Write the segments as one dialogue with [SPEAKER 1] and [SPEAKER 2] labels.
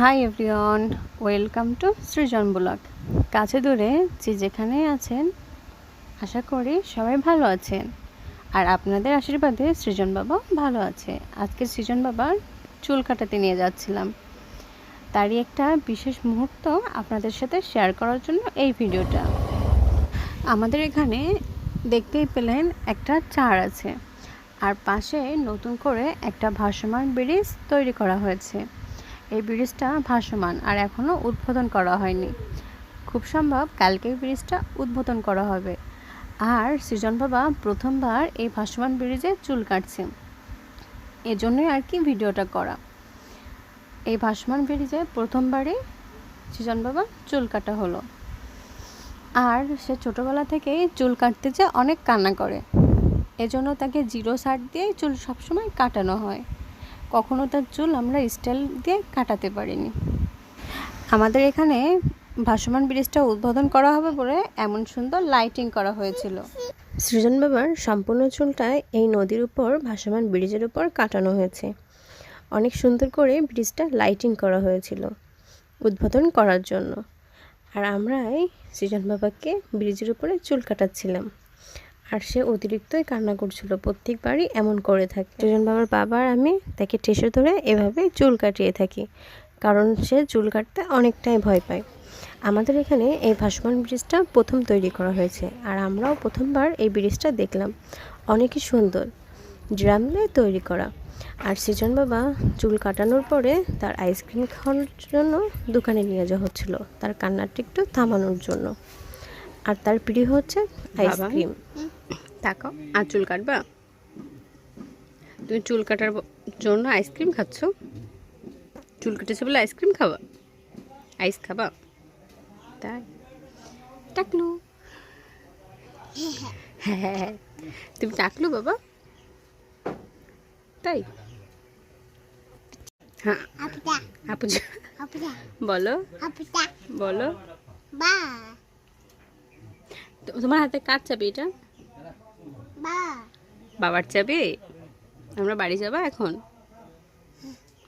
[SPEAKER 1] Hi everyone, welcome to Srijan blog. কাছে দূরে যে যেখানে আছেন, আশা করি সবাই ভালো আছেন। আর আপনাদের আশীর্বাদে সৃজন বাবা ভালো আছে। আজকে সৃজন বাবার চুল কাটাতে নিয়ে যাচ্ছিলাম। তারই একটা বিশেষ মুহূর্ত আপনাদের সাথে শেয়ার করার জন্য এই ভিডিওটা। আমাদের এখানে দেখতেই পেলেন একটা চার আছে। আর পাশে নতুন করে একটা ভাসমান ব্রিজ তৈরি করা হয়েছে। এই ব্রিজটা ভাসমান আর এখনও উদ্বোধন করা হয়নি। খুব সম্ভব কালকে ব্রিজটা উদ্বোধন করা হবে। আর সৃজন বাবা প্রথমবার এই ভাসমান ব্রিজে চুল কাটছে এজন্যই আর কি ভিডিওটা করা। এই ভাসমান ব্রিজে প্রথমবারই সৃজন বাবা চুল কাটা হলো। আর সে ছোটোবেলা থেকেই চুল কাটতে যে অনেক কান্না করে। এজন্য তাকে জিরো সার দিয়ে চুল সবসময় কাটানো হয়। কখনো তার চুল আমরা স্টাইল দিয়ে কাটাতে পারিনি। আমাদের এখানে ভাসমান ব্রিজটা উদ্বোধন করা হবে বলে এমন সুন্দর লাইটিং করা হয়েছিল। সৃজন বাবার সম্পূর্ণ চুলটায় এই নদীর উপর ভাসমান ব্রিজের উপর কাটানো হয়েছে। অনেক সুন্দর করে ব্রিজটা লাইটিং করা হয়েছিল উদ্বোধন করার জন্য। আর আমরাই সৃজন বাবাকে ব্রিজের উপরে চুল কাটাচ্ছিলাম। আর সে অতিরিক্তই কান্না করছিল প্রত্যেকবারই এমন করে থাকে। সৃজন বাবার বাবা আর আমি তাকে ঠেসে ধরে এভাবে চুল কাটিয়ে থাকি কারণ সে চুল কাটতে অনেকটাই ভয় পায়। আমাদের এখানে এই ভাসমান ব্রিজটা প্রথম তৈরি করা হয়েছে আর আমরাও প্রথমবার এই ব্রিজটা দেখলাম। অনেকই সুন্দর ড্রাম তৈরি করা। আর সৃজন বাবা চুল কাটানোর পরে তার আইসক্রিম খাওয়ানোর জন্য দোকানে নিয়ে যাওয়া হচ্ছিল তার কান্নাটি একটু থামানোর জন্য। আর তার প্রিয় হচ্ছে আইসক্রিম তাকাও আর চুল কাটবা? তুমি চুল কাটার জন্য আইসক্রিম খাচ্ছ? চুল কেটেছে বলে আইসক্রিম খাবা? আইস খাবা? তাই? টাকলু। হ্যাঁ হ্যাঁ হ্যাঁ। তুমি টাকলু বাবা। তাই? হ্যাঁ।
[SPEAKER 2] Apa
[SPEAKER 1] আপু জ- বলো। বলো। তো- তোমার হাতে কার চাবি এটা? বাবার চাবি? আমরা বাড়ি যাবা এখন?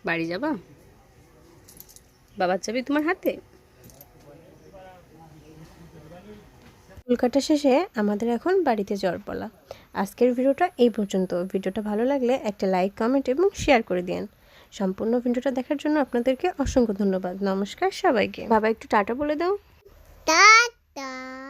[SPEAKER 1] বাড়ি যাবা? বাবার চাবি তোমার হাতে? কলকাতা শেষে আমাদের এখন বাড়িতে জ্বর বলা। আজকের ভিডিওটা এই পর্যন্ত। ভিডিওটা ভালো লাগলে একটা লাইক কমেন্ট এবং শেয়ার করে দিন সম্পূর্ণ ভিডিওটা দেখার জন্য আপনাদেরকে অসংখ্য ধন্যবাদ। নমস্কার সবাইকে। বাবা একটু টাটা বলে দাও।
[SPEAKER 2] Tata